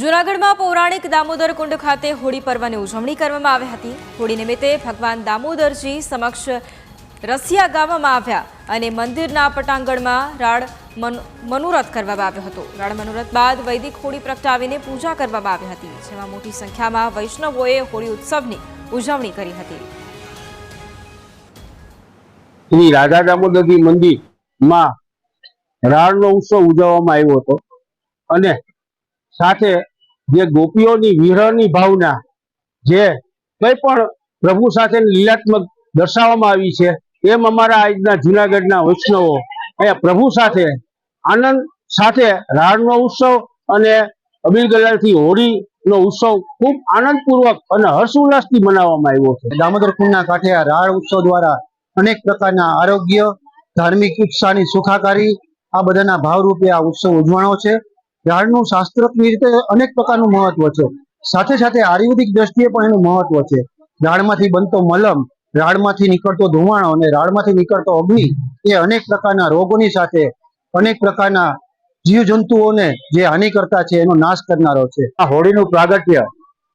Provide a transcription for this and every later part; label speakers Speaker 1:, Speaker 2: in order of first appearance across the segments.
Speaker 1: જૂનાગઢમાં પૌરાણિક દામોદર કુંડ ખાતે હોળી પર્વની ઉજવણી કરવામાં આવી હતી. હોળી નિમિત્તે ભગવાન દામોદરજી સમક્ષ રસિયા ગાવામાં આવ્યા અને મંદિરના પટાંગણમાં રાડ મનોરથ કરવામાં આવ્યો હતો. રાડ મનોરથ બાદ વૈદિક હોળી પ્રગટાવીને પૂજા કરવામાં આવી હતી, જેમાં મોટી સંખ્યામાં વૈષ્ણવોએ હોળી ઉત્સવની ઉજવણી કરી હતી.
Speaker 2: શ્રી રાધા દામોદરજી મંદિરમાં રાળનો ઉત્સવ ઉજવવામાં આવ્યો હતો અને સાથે જે ગોપીઓની વિરહની ભાવના જે કંઈ પણ પ્રભુ સાથે લીલાત્મક દર્શાવવામાં આવી છે, એમ અમારા આજના જુનાગઢના વૈષ્ણવો અહીંયા પ્રભુ સાથે, આનંદ સાથે રાણનો ઉત્સવ અને અબીલ ગલાલથી હોળીનો ઉત્સવ ખૂબ આનંદપૂર્વક અને હર્ષોલ્લાસથી મનાવવામાં આવ્યો છે.
Speaker 3: દામોદર કુંડના કાંઠે આ રાળ ઉત્સવ દ્વારા અનેક પ્રકારના આરોગ્ય, ધાર્મિક, ઉત્સાહની સુખાકારી આ બધાના ભાવરૂપે આ ઉત્સવ ઉજવાણો છે. રાળનું શાસ્ત્રકની રીતે અનેક પ્રકારનું મહત્વ છે. સાથે સાથે આયુર્વેદિક દ્રષ્ટિએ પણ એનું મહત્વ છે. ઝાડમાંથી બનતો મલમ, રાડમાંથી નીકળતો ધુમાણો અને રાડમાંથી નીકળતો અગ્નિ એ અનેક પ્રકારના રોગોની સાથે અનેક પ્રકારના જીવજંતુઓને જે હાનિ કરતા છે એનો નાશ કરનારો છે.
Speaker 2: આ હોળીનું પ્રાગટ્ય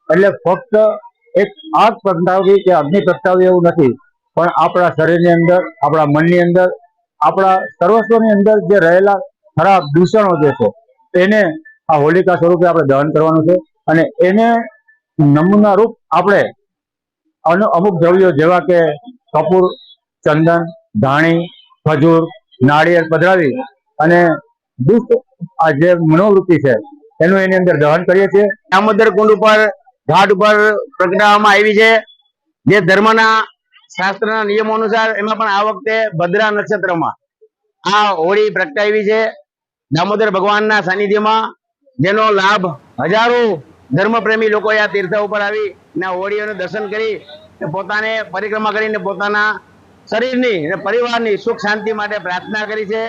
Speaker 2: એટલે ફક્ત એક આગ પ્રગટાવવી કે અગ્નિ પ્રગટાવવી એવું નથી. પણ આપણા શરીરની અંદર, આપણા મનની અંદર, આપણા સર્વસ્વની અંદર જે રહેલા ખરાબ દૂષણો જે છે એને આ હોલિકા સ્વરૂપે આપણે દહન કરવાનું છે અને એને નમૂના રૂપ આપણે અમુક દ્રવ્યો જેવા કે કપૂર, ચંદન, ધાણી, ખજૂર, નાળિયેર પધરાવી અને દુષ્ટ આ જે મનોવૃત્તિ છે એનું એની અંદર દહન કરીએ છીએ. દામોદર કુંડ ઉપર, ઘાટ ઉપર પ્રગટાવવામાં આવી છે. જે ધર્મના શાસ્ત્રના નિયમો અનુસાર એમાં પણ આ વખતે ભદ્રા નક્ષત્રમાં આ હોળી પ્રગટાવી છે. દામોદર ભગવાનના સાનિધ્યમાં જેનો લાભ હજારો ધર્મપ્રેમી લોકો આ તીર્થ ઉપર આવી ને હોળીઓનું દર્શન કરી પોતાને પરિક્રમા કરીને પોતાના શરીરની અને પરિવારની સુખ શાંતિ માટે પ્રાર્થના કરી છે.